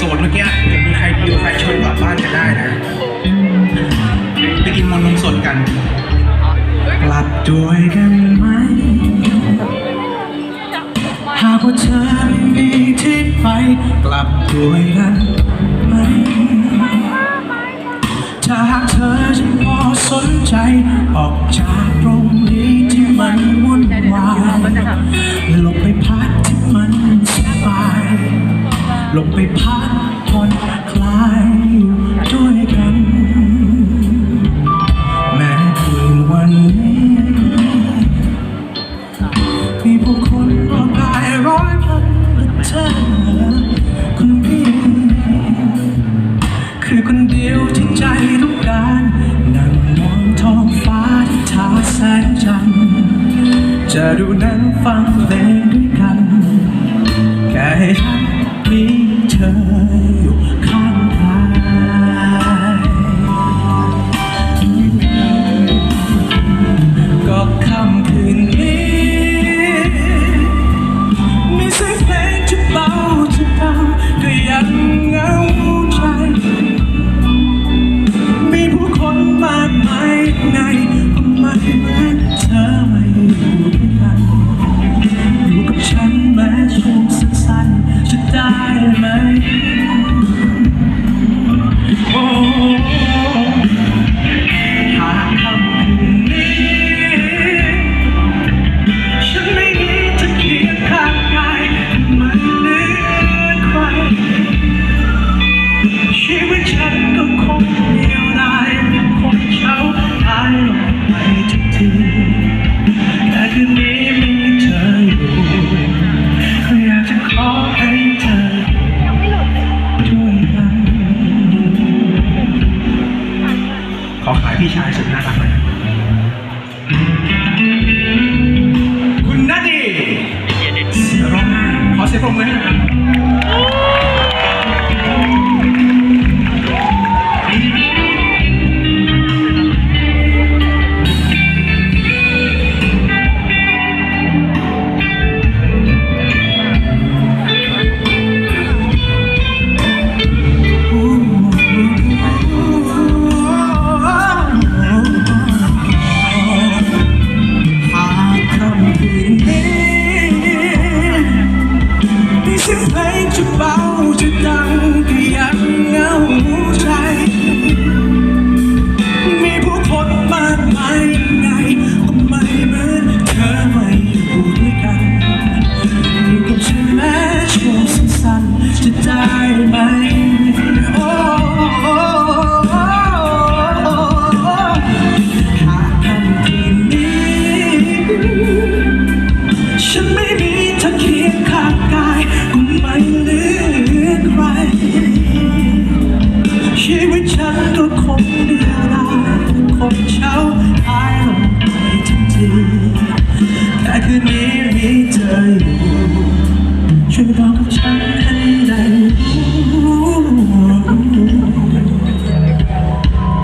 โสดเมื่อกี้เดี๋ยวมีใครดีลใครชวนกลับบ้านกันได้นะ ไปกินมนนมสดกัน กลับด้วยกันไหม หากว่าเธอไม่มีที่ไป กลับด้วยกันไหมถ้าหากเธอจะพอสนใจ ออกจากตรงนี้ที่มันวุ่นวาย จะดูหนังฟังเพลงด้วยกัน แค่ให้ฉันมีเธอ พี่ชายสุดน่ารักหน่อยคุณนาดีร้องไห้ขอเสียงปรบมือให้หน่อยครับ จะเบาจะดังก็ยังเหงาใจ มีผู้คนมากมายยังไงก็ไม่เหมือนเธอไม่อยู่ด้วยกันอยู่กับฉันแม้ช่วงสั้นๆจะได้ไหม วิตฉันก็คงเดียวดายคงเช้าหายลงไปทันทีแค่คืนนี้มีเธออยู่ช่วยบอกกับฉันให้ได้รู้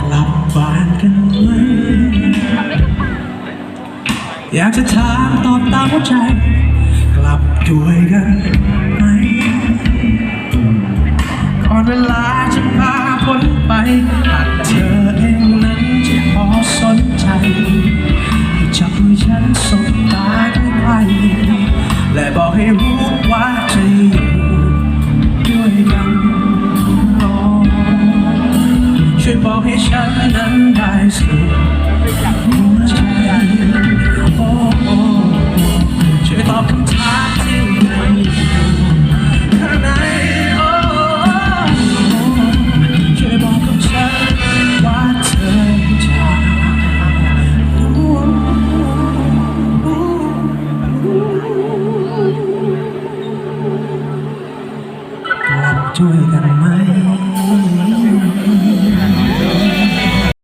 กลับบ้านกันไหมอยากจะถามตอบตามหัวใจ กลับด้วยกันไหมก่อน จับมือฉันสบตา